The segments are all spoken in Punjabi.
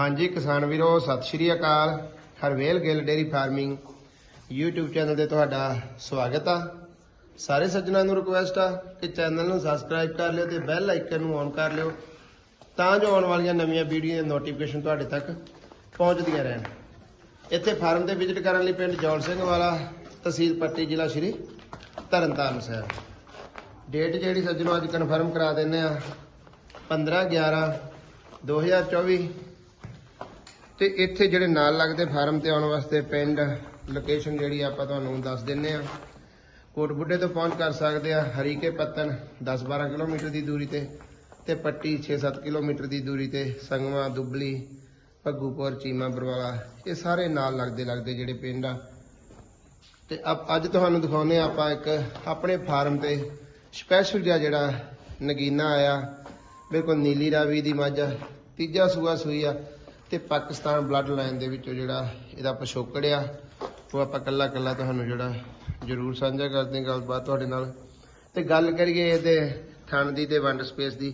ਹਾਂਜੀ ਕਿਸਾਨ ਵੀਰੋ, ਸਤਿ ਸ਼੍ਰੀ ਅਕਾਲ। Harvel Gill dairy farming YouTube channel ਤੇ ਤੁਹਾਡਾ ਸਵਾਗਤ ਆ। ਸਾਰੇ ਸੱਜਣਾਂ ਨੂੰ ਰਿਕੁਐਸਟ ਆ ਕਿ ਚੈਨਲ ਨੂੰ ਸਬਸਕ੍ਰਾਈਬ ਕਰ ਲਿਓ ਤੇ ਬੈਲ ਆਈਕਨ ਨੂੰ ਔਨ ਕਰ ਲਿਓ ਤਾਂ ਜੋ ਆਉਣ ਵਾਲੀਆਂ ਨਵੀਆਂ ਵੀਡੀਓ ਦੀ ਨੋਟੀਫਿਕੇਸ਼ਨ ਤੁਹਾਡੇ ਤੱਕ ਪਹੁੰਚਦੀਆਂ ਰਹਿਣ। ਇੱਥੇ ਫਾਰਮ ਤੇ ਵਿਜ਼ਿਟ ਕਰਨ ਲਈ ਪਿੰਡ ਜੌਲ ਸਿੰਘ ਵਾਲਾ, ਤਹਿਸੀਲ ਪੱਟੀ, ਜ਼ਿਲ੍ਹਾ ਸ਼੍ਰੀ ਤਰਨਤਾਰਨ ਸਾਹਿਬ। ਡੇਟ ਜਿਹੜੀ ਸੱਜਣੋ ਅੱਜ ਕਨਫਰਮ ਕਰਾ ਦਿੰਨੇ ਆ 15 11 2024 ਤੇ ਇੱਥੇ ਜਿਹੜੇ ਨਾਲ ਲੱਗਦੇ ਫਾਰਮ ਤੇ ਆਉਣ ਵਾਸਤੇ ਪਿੰਡ ਲੋਕੇਸ਼ਨ ਜਿਹੜੀ ਆਪਾਂ ਤੁਹਾਨੂੰ ਦੱਸ ਦਿੰਨੇ ਆ। ਕੋਟ ਬੁੱਢੇ ਤੋਂ ਪਹੁੰਚ ਕਰ ਸਕਦੇ ਆ ਹਰੀਕੇ ਪੱਤਨ 10-12 ਕਿਲੋਮੀਟਰ ਦੀ ਦੂਰੀ ਤੇ ਤੇ ਪੱਟੀ 6-7 ਕਿਲੋਮੀਟਰ ਦੀ ਦੂਰੀ ਤੇ ਸੰਗਵਾ, ਦੁਬਲੀ, ਭੱਗੂਪੁਰ, ਚੀਮਾ, ਬਰਵਾਲਾ, ਇਹ ਸਾਰੇ ਨਾਲ ਲੱਗਦੇ ਲੱਗਦੇ ਜਿਹੜੇ ਪਿੰਡ ਆ। ਤੇ ਅਪ- ਅੱਜ ਤੁਹਾਨੂੰ ਦਿਖਾਉਨੇ ਆ ਆਪਾਂ ਇੱਕ ਆਪਣੇ ਫਾਰਮ ਤੇ ਸਪੈਸ਼ਲ ਜਿਹਾ ਜਿਹੜਾ ਨਗੀਨਾ ਆਇਆ। ਬਿਲਕੁਲ ਨੀਲੀ ਰਾਵੀ ਦੀ ਮੱਝ ਆ। ਤੀਜਾ ਸੂਆ ਸੂਈ ਆ। ਤੇ ਪਾਕਿਸਤਾਨ ਬਲੱਡ ਲਾਈਨ ਦੇ ਵਿੱਚੋਂ ਜਿਹੜਾ ਇਹਦਾ ਪਿਛੋਕੜ ਆ ਉਹ ਆਪਾਂ ਕੱਲਾ ਕੱਲਾ ਤੁਹਾਨੂੰ ਜਿਹੜਾ ਜ਼ਰੂਰ ਸਾਂਝਾ ਕਰਦੇ ਹਾਂ ਗੱਲਬਾਤ ਤੁਹਾਡੇ ਨਾਲ। ਤੇ ਗੱਲ ਕਰੀਏ ਇਹਦੇ ਥਣ ਦੀ ਤੇ ਵੰਡ ਸਪੇਸ ਦੀ,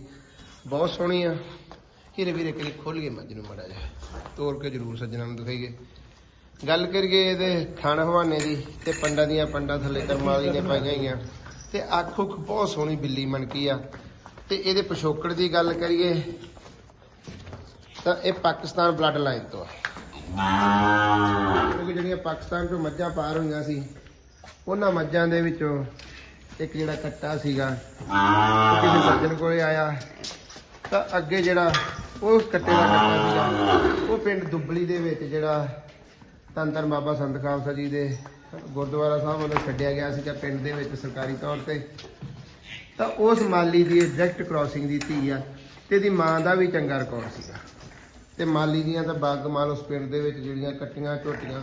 ਬਹੁਤ ਸੋਹਣੀ ਆ। ਹੀਰੇ ਵੀਰੇ ਕਰੀ ਖੋਲ ਗਏ ਮੱਝ ਨੂੰ ਮੜਾ ਜਾ ਤੋਰ ਕੇ ਜ਼ਰੂਰ ਸੱਜਣਾ ਨੂੰ ਦਿਖਾਈਏ। ਗੱਲ ਕਰੀਏ ਇਹਦੇ ਥਣ ਹਵਾਨੇ ਦੀ ਤੇ ਪੰਡਾਂ ਦੀਆਂ ਪੰਡਾਂ ਥੱਲੇ ਕਰਮਾਂ ਦੀਆਂ ਪਾਈਆਂ ਹੋਈਆਂ, ਤੇ ਅੱਖ ਉੱਖ ਬਹੁਤ ਸੋਹਣੀ ਬਿੱਲੀ ਮਣਕੀ ਆ। ਤੇ ਇਹਦੇ ਪਿਛੋਕੜ ਦੀ ਗੱਲ ਕਰੀਏ ਤਾਂ ਇਹ ਪਾਕਿਸਤਾਨ ਬਲੱਡ ਲਾਈਨ ਤੋਂ ਆ। ਕਿਉਂਕਿ ਜਿਹੜੀਆਂ ਪਾਕਿਸਤਾਨ ਤੋਂ ਮੱਝਾਂ ਪਾਰ ਹੋਈਆਂ ਸੀ, ਉਹਨਾਂ ਮੱਝਾਂ ਦੇ ਵਿੱਚੋਂ ਇੱਕ ਜਿਹੜਾ ਕੱਟਾ ਸੀਗਾ, ਉਹ ਕਿਸੇ ਸੱਜਣ ਕੋਲੇ ਆਇਆ। ਤਾਂ ਅੱਗੇ ਜਿਹੜਾ ਉਹ ਕੱਟੇ ਦਾ ਕੱਟਾ ਸੀਗਾ, ਉਹ ਪਿੰਡ ਦੁੱਬਲੀ ਦੇ ਵਿੱਚ ਜਿਹੜਾ ਧੰਨ ਧੰਨ ਬਾਬਾ ਸੰਤ ਖਾਲਸਾ ਜੀ ਦੇ ਗੁਰਦੁਆਰਾ ਸਾਹਿਬ ਵੱਲੋਂ ਛੱਡਿਆ ਗਿਆ ਸੀਗਾ ਪਿੰਡ ਦੇ ਵਿੱਚ ਸਰਕਾਰੀ ਤੌਰ ਤੇ। ਤਾਂ ਉਸ ਮਾਲੀ ਦੀ ਡਾਇਰੈਕਟ ਕ੍ਰਾਸਿੰਗ ਦੀ ਧੀ ਆ, ਤੇ ਇਹਦੀ ਮਾਂ ਦਾ ਵੀ ਚੰਗਾ ਰਿਕਾਰਡ ਸੀਗਾ। ਤੇ ਮਾਲੀ ਦੀਆਂ ਤਾਂ ਬਾਗਮਾਲ ਉਸ ਪਿੰਡ ਦੇ ਵਿੱਚ ਜਿਹੜੀਆਂ ਕੱਟੀਆਂ ਝੋਟੀਆਂ,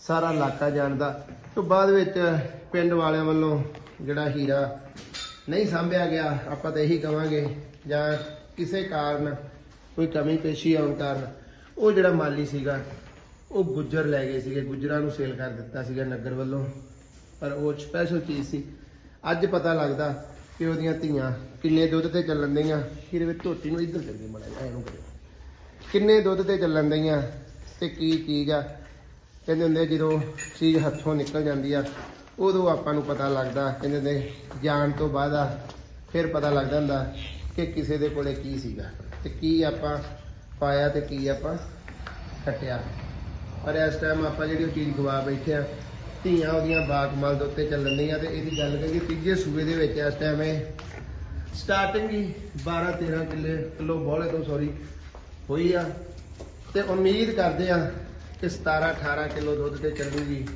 ਸਾਰਾ ਇਲਾਕਾ ਜਾਣਦਾ। ਤੋਂ ਬਾਅਦ ਵਿੱਚ ਪਿੰਡ ਵਾਲਿਆਂ ਵੱਲੋਂ ਜਿਹੜਾ ਹੀਰਾ ਨਹੀਂ ਸਾਂਭਿਆ ਗਿਆ, ਆਪਾਂ ਤਾਂ ਇਹੀ ਕਵਾਂਗੇ ਜਾਂ ਕਿਸੇ ਕਾਰਨ ਕੋਈ ਕਮੀ ਪੇਸ਼ੀ ਆਉਣ ਕਾਰਨ, ਉਹ ਜਿਹੜਾ ਮਾਲੀ ਸੀਗਾ, ਉਹ ਗੁੱਜਰ ਲੈ ਗਏ ਸੀਗੇ, ਗੁੱਜਰਾਂ ਨੂੰ ਸੇਲ ਕਰ ਦਿੱਤਾ ਸੀਗਾ ਨਗਰ ਵੱਲੋਂ। ਪਰ ਉਹ ਸਪੈਸ਼ਲ ਚੀਜ਼ ਸੀ। ਅੱਜ ਪਤਾ ਲੱਗਦਾ ਕਿ ਉਹਦੀਆਂ ਧੀਆਂ ਕਿੰਨੇ ਦੁੱਧ ਤੇ ਚੱਲਣ ਦਈਆਂ ਹੀਰੇ ਵਿੱਚ ਧੋਤੀ ਨੂੰ ਇੱਧਰ ਚੱਲਦੀ ਮੜਾ ਇਹਨੂੰ ਕਰਿਓ ਕਿੰਨੇ ਦੁੱਧ ਤੇ ਚੱਲਣ ਦਈਆਂ ਤੇ ਕੀ ਚੀਜ਼ ਆ? ਕਹਿੰਦੇ ਹੁੰਦੇ ਜਦੋਂ ਚੀਜ਼ ਹੱਥੋਂ ਨਿਕਲ ਜਾਂਦੀ ਆ, ਉਦੋਂ ਆਪਾਂ ਨੂੰ ਪਤਾ ਲੱਗਦਾ। ਕਹਿੰਦੇ ਹੁੰਦੇ, ਜਾਣ ਤੋਂ ਬਾਅਦ ਆ, ਫਿਰ ਪਤਾ ਲੱਗਦਾ ਹੁੰਦਾ ਕਿ ਕਿਸੇ ਦੇ ਕੋਲੇ ਕੀ ਸੀਗਾ ਤੇ ਕੀ ਆਪਾਂ ਪਾਇਆ ਤੇ ਕੀ ਆਪਾਂ ਕੱਟਿਆ। ਪਰ ਇਸ ਟਾਈਮ ਆਪਾਂ ਜਿਹੜੀ ਉਹ ਚੀਜ਼ ਗਵਾ ਬੈਠੇ ਆ, ਧੀਆਂ ਉਹਦੀਆਂ ਬਾਗਮਾਲ ਦੇ ਉੱਤੇ ਚੱਲਣ ਦੀਆਂ ਤੇ ਇਹਦੀ ਗੱਲ ਕਰੀਏ, ਤੀਜੇ ਸੂਬੇ ਦੇ ਵਿੱਚ ਇਸ ਟਾਈਮ ਇਹ ਸਟਾਰਟਿੰਗ ਹੀ 12 13 ਕਿੱਲੇ ਕਿਲੋ ਬੋਲੇ ਤੋਂ ਸੌਰੀ ਹੋਈ ਆ। ਤੇ ਉਮੀਦ ਕਰਦੇ ਆ ਕਿ 17 18 ਕਿਲੋ ਦੁੱਧ ਤੇ ਚੱਲੂਗੀ।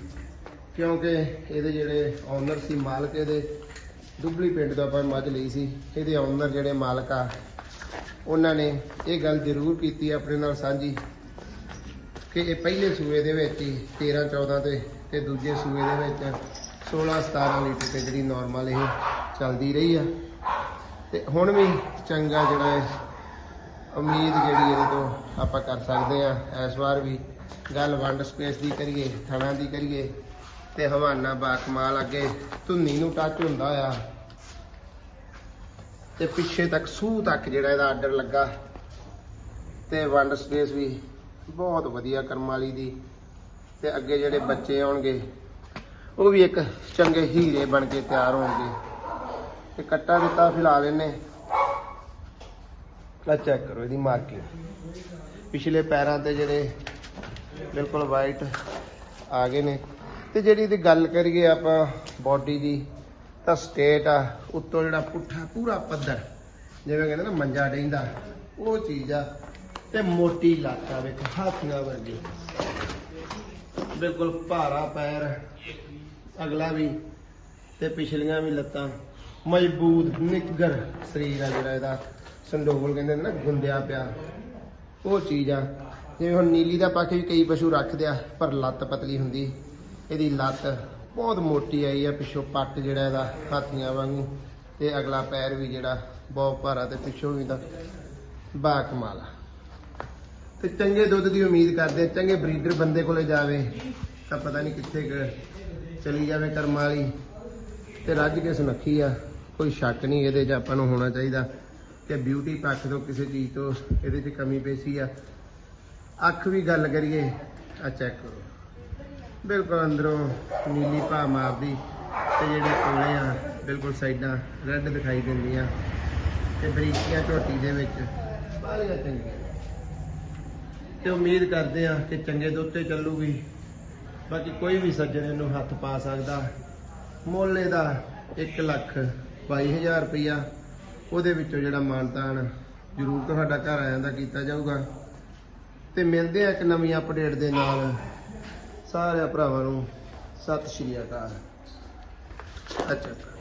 ਕਿਉਂਕਿ ਇਹਦੇ ਜਿਹੜੇ ਓਨਰ ਸੀ ਮਾਲਕ, ਇਹਦੇ ਦੁਬਲੀ ਪਿੰਡ ਤੋਂ ਆਪਾਂ ਮੱਝ ਲਈ ਸੀ। ਇਹਦੇ ਓਨਰ ਜਿਹੜੇ ਮਾਲਕ ਆ, ਉਹਨਾਂ ਨੇ ਇਹ ਗੱਲ ਜ਼ਰੂਰ ਕੀਤੀ ਆਪਣੇ ਨਾਲ ਸਾਂਝੀ ਕਿ ਇਹ ਪਹਿਲੇ ਸੂਏ ਦੇ ਵਿੱਚ ਹੀ 13 14 ਤੇ ਤੇ ਦੂਜੇ ਸੂਏ ਦੇ ਵਿੱਚ 16 17 ਲੀਟਰ ਤੇ ਜਿਹੜੀ ਨਾਰਮਲ ਇਹ ਚੱਲਦੀ ਰਹੀ ਆ। ਤੇ ਹੁਣ ਵੀ ਚੰਗਾ ਜਿਹੜਾ ਹੈ ਉਮੀਦ ਜਿਹੜੀ ਇਹਦੇ ਤੋਂ ਆਪਾਂ ਕਰ ਸਕਦੇ ਆ ਇਸ ਵਾਰ ਵੀ ਗੱਲ ਵੰਡ ਸਪੇਸ ਦੀ ਕਰੀਏ ਥਣਾ ਦੀ ਕਰੀਏ, ਤੇ ਹਵਾਨਾ ਬਾਕਮਾਲ ਅੱਗੇ ਧੁੰਨੀ ਨੂੰ ਟੱਚ ਹੁੰਦਾ ਆ। ਤੇ ਪਿੱਛੇ ਤੱਕ ਸੂਹ ਤੱਕ ਜਿਹੜਾ ਇਹਦਾ ਆਰਡਰ ਲੱਗਾ, ਤੇ ਵੰਡ ਸਪੇਸ ਵੀ ਬਹੁਤ ਵਧੀਆ ਕਰਮ ਵਾਲੀ ਦੀ, ਤੇ ਅੱਗੇ ਜਿਹੜੇ ਬੱਚੇ ਆਉਣਗੇ, ਉਹ ਵੀ ਇੱਕ ਚੰਗੇ ਹੀਰੇ ਬਣ ਕੇ ਤਿਆਰ ਹੋਣਗੇ। ਤੇ ਕੱਟਾ ਦਿੱਤਾ ਫਿਲਹਾਲ ਇਹਨੇ। ਆ ਚੈੱਕ ਕਰੋ, ਇਹਦੀ ਮਾਰਕਿੰਗ ਪਿਛਲੇ ਪੈਰਾਂ ਤੇ ਜਿਹੜੇ ਬਿਲਕੁਲ ਵਾਈਟ ਆ ਗਏ ਨੇ। ਤੇ ਜਿਹੜੀ ਇਹਦੀ ਗੱਲ ਕਰੀਏ ਆਪਾਂ ਬਾਡੀ ਦੀ, ਤਾਂ ਸਟੇਟ ਆ, ਉੱਤੋਂ ਜਿਹੜਾ ਪੁੱਠਾ ਪੂਰਾ ਪੱਧਰ, ਜਿਵੇਂ ਕਹਿੰਦੇ ਨਾ ਮੰਜਾ ਡੈਂਦਾ ਉਹ ਚੀਜ਼ ਆ, ਤੇ ਮੋਟੀ ਲੱਤ ਆ ਵੇਖ ਹਾਥੀਆਂ ਵਰਗੀ। ਬਿਲਕੁਲ ਭਾਰਾ ਪੈਰ, ਅਗਲਾ ਵੀ, ਤੇ ਪਿਛਲੀਆਂ ਵੀ ਲੱਤਾਂ, ਮਜ਼ਬੂਤ ਨਿੱਗਰ ਸਰੀਰ ਆ ਜਿਹੜਾ ਇਹਦਾ। ਸੰਡੋਲ ਕਹਿੰਦੇ ਨੇ ਨਾ, ਗੁੰਦਿਆ ਪਿਆ। ਉਹ ਚੀਜ਼ ਆ। ਜਿਵੇਂ ਹੁਣ ਨੀਲੀ ਦਾ ਪੱਖ ਵੀ ਕਈ ਪਸ਼ੂ ਰੱਖਦੇ ਆ, ਪਰ ਲੱਤ ਪਤਲੀ ਹੁੰਦੀ। ਇਹਦੀ ਲੱਤ ਬਹੁਤ ਮੋਟੀ ਆਈ ਆ ਪਿੱਛੋਂ ਪੱਟ ਜਿਹੜਾ ਇਹਦਾ ਹਾਥੀਆਂ ਵਾਂਗੂ। ਤੇ ਅਗਲਾ ਪੈਰ ਵੀ ਜਿਹੜਾ, ਬਹੁਤ ਭਾਰਾ ਤੇ ਪਿੱਛੋਂ ਵੀ ਦਾ ਬਾ ਕਮਾਲ ਆ। ਤੇ ਚੰਗੇ ਦੁੱਧ ਦੀ ਉਮੀਦ ਕਰਦੇ ਚੰਗੇ ਬਰੀਡਰ ਬੰਦੇ ਕੋਲੇ ਜਾਵੇ, ਤਾਂ ਪਤਾ ਨਹੀਂ ਕਿੱਥੇ ਚਲੀ ਜਾਵੇ ਕਰਮ ਵਾਲੀ। ਤੇ ਰੱਜ ਕੇ ਸੁਨੱਖੀ ਆ, ਕੋਈ ਸ਼ੱਕ ਨਹੀਂ ਇਹਦੇ 'ਚ ਆਪਾਂ ਨੂੰ ਹੋਣਾ ਚਾਹੀਦਾ। ਕਿ ਬਿਊਟੀ ਪੱਖ ਤੋਂ ਕਿਸੇ ਚੀਜ਼ ਤੋਂ ਇਹਦੇ 'ਚ ਕਮੀ ਪੇਸ਼ੀ ਆ। ਅੱਖ ਵੀ ਗੱਲ ਕਰੀਏ ਆ ਚੈੱਕ ਕਰੋ। ਬਿਲਕੁਲ ਅੰਦਰੋਂ ਨੀਲੀ ਭਾ ਮਾਰਦੀ ਤੇ ਜਿਹੜੇ ਕੋਲੇ ਆ, ਬਿਲਕੁਲ ਸਾਈਡਾਂ ਰੈੱਡ ਦਿਖਾਈ ਦਿੰਦੀਆਂ। ਤੇ ਬਰੀਕੀਆਂ ਝੋਟੀ ਦੇ ਵਿੱਚ ਬਾਲੀਆਂ ਚੰਗੀਆਂ। ਤੇ ਉਮੀਦ ਕਰਦੇ ਆ ਕਿ ਚੰਗੇ ਦੁੱਧ ਤੇ ਚੱਲੂਗੀ। ਬਾਕੀ ਕੋਈ ਵੀ ਸੱਜਣ ਇਹਨੂੰ ਹੱਥ ਪਾ ਸਕਦਾ। ਮੁੱਲ ਇਹਦਾ 1 ਲੱਖ 22000 ਰੁਪਇਆ ਉਹਦੇ ਵਿੱਚੋਂ ਜਿਹੜਾ ਮਾਨਤਾਨ ਜ਼ਰੂਰ ਤੁਹਾਡਾ ਘਰ ਆਇਆਂ ਦਾ ਕੀਤਾ ਜਾਊਗਾ। ਤੇ ਮਿਲਦੇ ਆ ਇੱਕ ਨਵੀਂ ਅਪਡੇਟ ਦੇ ਨਾਲ। ਸਾਰਿਆਂ ਭਰਾਵਾਂ ਨੂੰ ਸਤਿ ਸ਼੍ਰੀ ਅਕਾਲ। ਅੱਛਾ।